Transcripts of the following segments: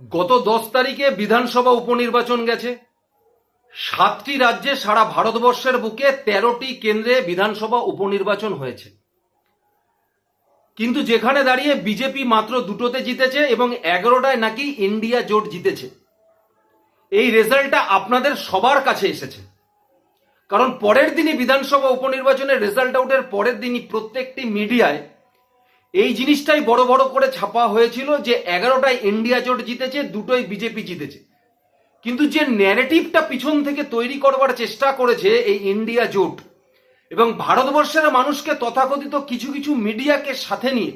গত দশ তারিখে বিধানসভা উপনির্বাচন গেছে। সাতটি রাজ্যে সারা ভারতবর্ষের বুকে তেরোটি কেন্দ্রে বিধানসভা উপনির্বাচন হয়েছে। কিন্তু যেখানে দাঁড়িয়ে বিজেপি মাত্র দুটোতে জিতেছে এবং এগারোটায় নাকি ইন্ডিয়া জোট জিতেছে। এই রেজাল্টটা আপনাদের সবার কাছে এসেছে। কারণ পরের দিনই বিধানসভা উপনির্বাচনের রেজাল্ট আউটের পরের দিনই প্রত্যেকটি মিডিয়ায় এই জিনিসটাই বড় বড় করে ছাপা হয়েছিল যে এগারোটায় ইন্ডিয়া জোট জিতেছে দুটোই বিজেপি জিতেছে। কিন্তু যে ন্যারেটিভটা পিছন থেকে তৈরি করবার চেষ্টা করেছে এই ইন্ডিয়া জোট এবং ভারতবর্ষের মানুষকে তথাকথিত কিছু কিছু মিডিয়াকে সাথে নিয়ে,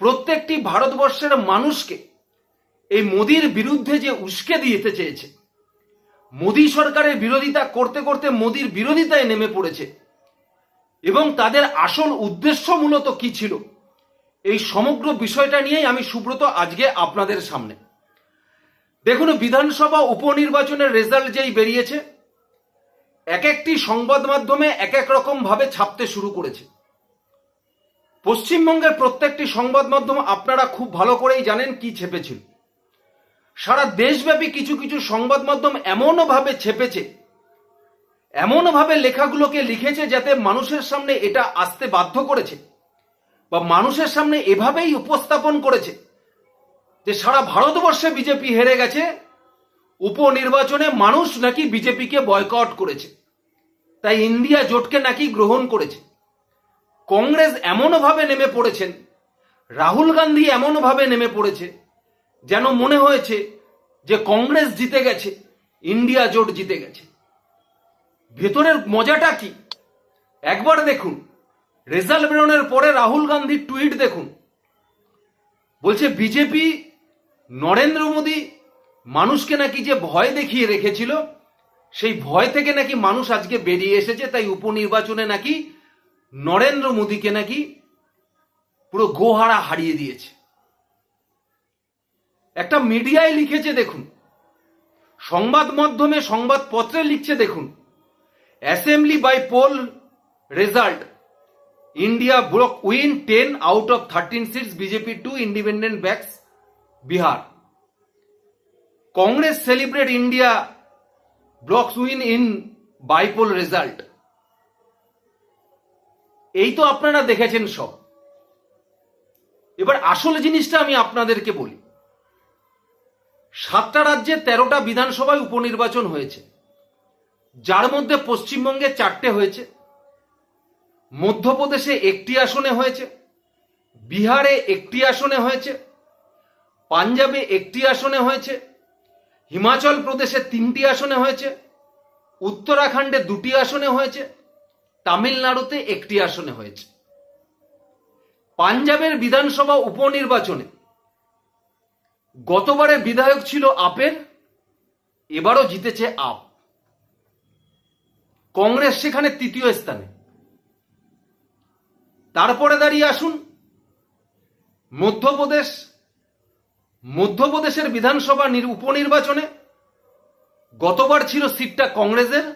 প্রত্যেকটি ভারতবর্ষের মানুষকে এই মোদির বিরুদ্ধে যে উস্কে দিতে চেয়েছে, মোদী সরকারের বিরোধিতা করতে করতে মোদির বিরোধিতায় নেমে পড়েছে এবং তাদের আসল উদ্দেশ্য মূলত কি ছিল? এই সমগ্র বিষয়টা নিয়েই আমি সুব্রত আজকে আপনাদের সামনে। দেখুন, বিধানসভা উপনির্বাচনের রেজাল্ট যেই বেরিয়েছে, এক একটি সংবাদ মাধ্যমে এক এক রকম ভাবে ছাপতে শুরু করেছে। পশ্চিমবঙ্গের প্রত্যেকটি সংবাদ মাধ্যম আপনারা খুব ভালো করেই জানেন কি ছেপেছিল। সারা দেশব্যাপী কিছু কিছু সংবাদ মাধ্যম এমনভাবে ছেপেছে এমনভাবে লেখাগুলোকে লিখেছে যাতে মানুষের সামনে এটা আসতে বাধ্য করেছে। বা মানুষের সামনে এভাবেই উপস্থাপন করেছে যে সারা ভারতবর্ষে বিজেপি হেরে গেছে, উপনির্বাচনে মানুষ নাকি বিজেপিকে বয়কট করেছে, তাই ইন্ডিয়া জোটকে নাকি গ্রহণ করেছে। কংগ্রেস এমনভাবে নেমে পড়েছেন, রাহুল গান্ধী এমনভাবে নেমে পড়েছে, যেন মনে হয়েছে যে কংগ্রেস জিতে গেছে, ইন্ডিয়া জোট জিতে গেছে। ভেতরের মজাটা কি? একবার দেখুন। রেজাল্ট বেরোনোর পরে রাহুল গান্ধীর টুইট দেখুন। বলছে, বিজেপি, নরেন্দ্র মোদী মানুষকে নাকি যে ভয় দেখিয়ে রেখেছিল, সেই ভয় থেকে নাকি মানুষ আজকে বেরিয়ে এসেছে, তাই উপনির্বাচনে নাকি নরেন্দ্র মোদীকে নাকি পুরো গোহারা হারিয়ে দিয়েছে। একটা মিডিয়ায় লিখেছে, দেখুন, সংবাদ মাধ্যমে সংবাদপত্রে লিখছে, দেখুন, assembly bypoll result India bloc win ten out of thirteen seats BJP two independent bags Bihar Congress celebrate India blocs win in bypoll result এই তো আপনারা দেখেছেন সব। এবার আসল জিনিসটা আমি আপনাদেরকে বলি। সাতটা রাজ্যে তেরোটা বিধানসভায় উপনির্বাচন হয়েছে। যার মধ্যে পশ্চিমবঙ্গে চারটে হয়েছে। মধ্যপ্রদেশে একটি আসনে হয়েছে, বিহারে একটি আসনে হয়েছে, পাঞ্জাবে একটি আসনে হয়েছে, হিমাচল প্রদেশে তিনটি আসনে হয়েছে, উত্তরাখণ্ডে দুটি আসনে হয়েছে, তামিলনাড়ুতে একটি আসনে হয়েছে। পাঞ্জাবের বিধানসভা উপনির্বাচনে গতবারে বিধায়ক ছিল আপের, এবারও জিতেছে আপ। কংগ্রেস সেখানে তৃতীয় স্থানে। তারপরে দাঁড়িয়ে আসুন। মধ্যপ্রদেশ, মধ্যপ্রদেশের বিধানসভা উপনির্বাচনে গতবার ছিল সিটটা কংগ্রেসের,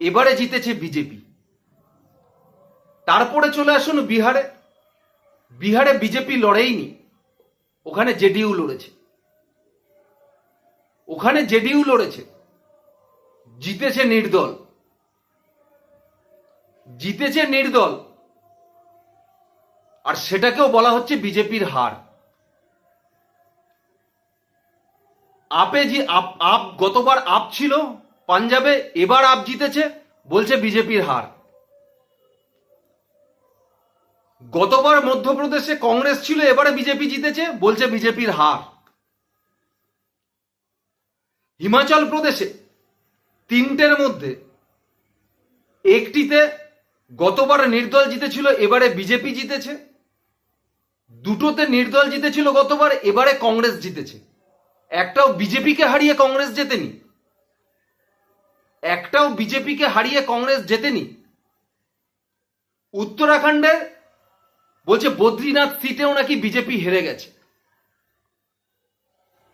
এবারে জিতেছে বিজেপি। তারপরে চলে আসুন বিহারে। বিহারে বিজেপি লড়েইনি। ওখানে জেডিইউ লড়েছে। ওখানে জেডিইউ লড়েছে। জিতেছে নির্দল। জিতেছে নির্দল। আর সেটাকেও বলা হচ্ছে বিজেপির হার। আপে যে আপ আপ, গতবার আপ ছিল, পাঞ্জাবে এবার আপ জিতেছে, বলছে বিজেপির হার। গতবার মধ্যপ্রদেশে কংগ্রেস ছিল, এবারে বিজেপি জিতেছে, বলছে বিজেপির হার। হিমাচল প্রদেশে তিনটের মধ্যে একটিতে গতবার নির্দল জিতেছিল, এবারে বিজেপি জিতেছে। দুটোতে নির্দল জিতেছিল গতবার, এবারে কংগ্রেস জিতেছে। একটাও বিজেপিকে হারিয়ে কংগ্রেস জেতেনি। একটাও বিজেপিকে হারিয়ে কংগ্রেস জেতেনি। উত্তরাখণ্ডে বলছে বদ্রীনাথ সিটেও নাকি বিজেপি হেরে গেছে।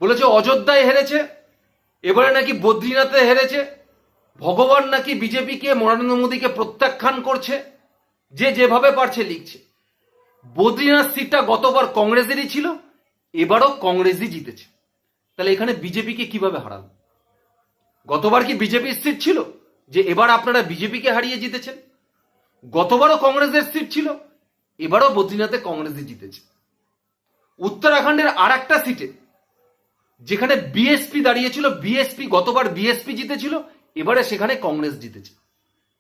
বলেছে অযোধ্যায় হেরেছে, এবারে নাকি বদ্রীনাথে হেরেছে, ভগবান নাকি বিজেপিকে, নরেন্দ্র মোদীকে প্রত্যাখ্যান করছে, যে যেভাবে পারছে লিখছে। বদ্রীনাথ সিটটা গতবার কংগ্রেসেরই ছিল, এবারও কংগ্রেসই জিতেছে। তাহলে এখানে বিজেপিকে কীভাবে হারাল? গতবার কি বিজেপির সিট ছিল যে এবার আপনারা বিজেপিকে হারিয়ে জিতেছেন? গতবারও কংগ্রেসের সিট ছিল, এবারও বদ্রীনাথে কংগ্রেসই জিতেছে। উত্তরাখণ্ডের আর একটা সিটে, যেখানে বিএসপি দাঁড়িয়েছিল, বিএসপি গতবার বিএসপি জিতেছিল, এবারে সেখানে কংগ্রেস জিতেছে।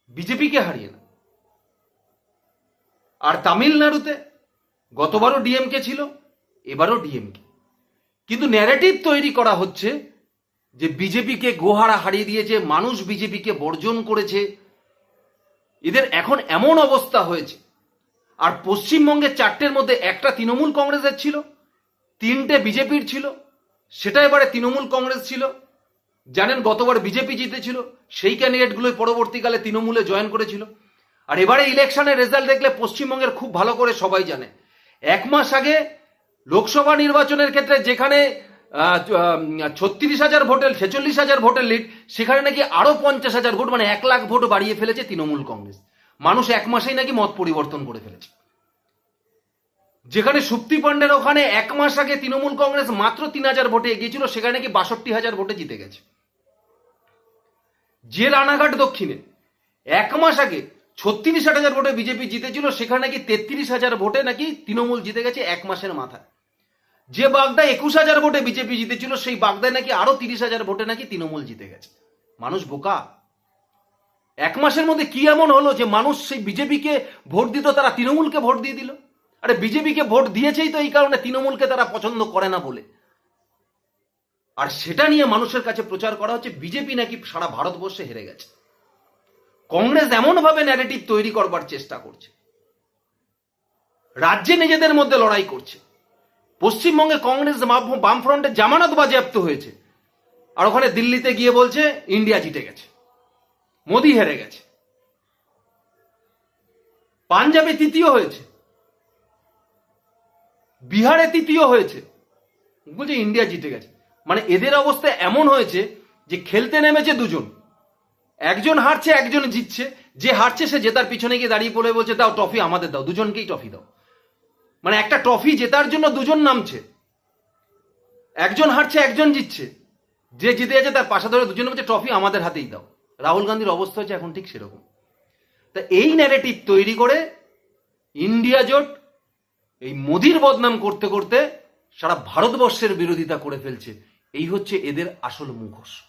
বিজেপিকে হারিয়ে না। আর তামিলনাড়ুতে গতবারও ডিএমকে ছিল, এবারও ডিএমকে কিন্তু ন্যারেটিভ তৈরি করা হচ্ছে যে বিজেপিকে গোহারা হারিয়ে দিয়েছে, মানুষ বিজেপিকে বর্জন করেছে। এদের এখন এমন অবস্থা হয়েছে। আর পশ্চিমবঙ্গের চারটের মধ্যে একটা তৃণমূল কংগ্রেসের ছিল, তিনটে বিজেপির ছিল, সেটা এবারে তৃণমূল কংগ্রেস ছিল। জানেন, গতবার বিজেপি জিতেছিল, সেই ক্যান্ডিডেটগুলোই পরবর্তীকালে তৃণমূলে জয়েন করেছিল। আর এবারে ইলেকশনের রেজাল্ট দেখলে পশ্চিমবঙ্গের খুব ভালো করে সবাই জানে। এক মাস আগে লোকসভা নির্বাচনের ক্ষেত্রে যেখানে ছত্রিশ হাজার ভোটের, ছেচল্লিশ হাজার ভোটের লিড সেখানে নাকি আরও পঞ্চাশ হাজার ভোট মানে এক লাখ ভোট বাড়িয়ে ফেলেছে তৃণমূল কংগ্রেস। মানুষ এক মাসেই নাকি মত পরিবর্তন করে ফেলেছে। যেখানে সুপ্তি পান্ডের ওখানে এক মাস আগে তৃণমূল কংগ্রেস মাত্র তিন হাজার ভোটে এগিয়েছিল, সেখানে নাকি বাষট্টি হাজার ভোটে জিতে গেছে। যে রানাঘাট দক্ষিণে, এক মাস আগে ছত্রিশ হাজার ভোটে বিজেপি জিতেছিল, সেখানে নাকি তেত্রিশ হাজার ভোটে নাকি তৃণমূল জিতে গেছে এক মাসের মাথায়। যে বাগদা একুশ হাজার ভোটে বিজেপি জিতেছিল, সেই বাগদায় নাকি আরও তিরিশ হাজার ভোটে নাকি তৃণমূল জিতে গেছে। মানুষ বোকা। এক মাসের মধ্যে কি এমন হলো যে মানুষ সেই বিজেপিকে ভোট দিত, তারা তৃণমূলকে ভোট দিয়ে দিল? আরে বিজেপিকে ভোট দিয়েছেই তো এই কারণে তৃণমূলকে তারা পছন্দ করে না বলে। আর সেটা নিয়ে মানুষের কাছে প্রচার করা হচ্ছে, বিজেপি নাকি সারা ভারতবর্ষে হেরে গেছে। কংগ্রেস এমনভাবে ন্যারেটিভ তৈরি করবার চেষ্টা করছে। রাজ্যে নিজেদের মধ্যে লড়াই করছে। পশ্চিমবঙ্গে কংগ্রেস বাম- বামফ্রন্টের জামানত বাজেয়াপ্ত হয়েছে। আর ওখানে দিল্লিতে গিয়ে বলছে, ইন্ডিয়া জিতে গেছে। মোদি হেরে গেছে। পাঞ্জাবে তৃতীয় হয়েছে। বিহারে তৃতীয় হয়েছে। বলছে, ইন্ডিয়া জিতে গেছে। মানে এদের অবস্থা এমন হয়েছে যে খেলতে নেমেছে দুজন। একজন হারছে, একজন জিতছে। যে হারছে সে জেতার পিছনে গিয়ে দাঁড়িয়ে পড়ে বলছে, দাও ট্রফি আমাদের দাও, দুজনকেই ট্রফি দাও। মানে একটা ট্রফি জেতার জন্য দুজন নামছে। একজন হারছে, একজন জিতছে। যে জিতে আছে তার পাশে ধরে দুজন বলছে ট্রফি আমাদের হাতেই দাও। রাহুল গান্ধীর অবস্থা হচ্ছে এখন ঠিক সেরকম। তা এই ন্যারেটিভ তৈরি করে ইন্ডিয়া জোট এই মোদির বদনাম করতে করতে সারা ভারতবর্ষের বিরোধিতা করে ফেলছে। এই হচ্ছে এদের আসল মুখোশ।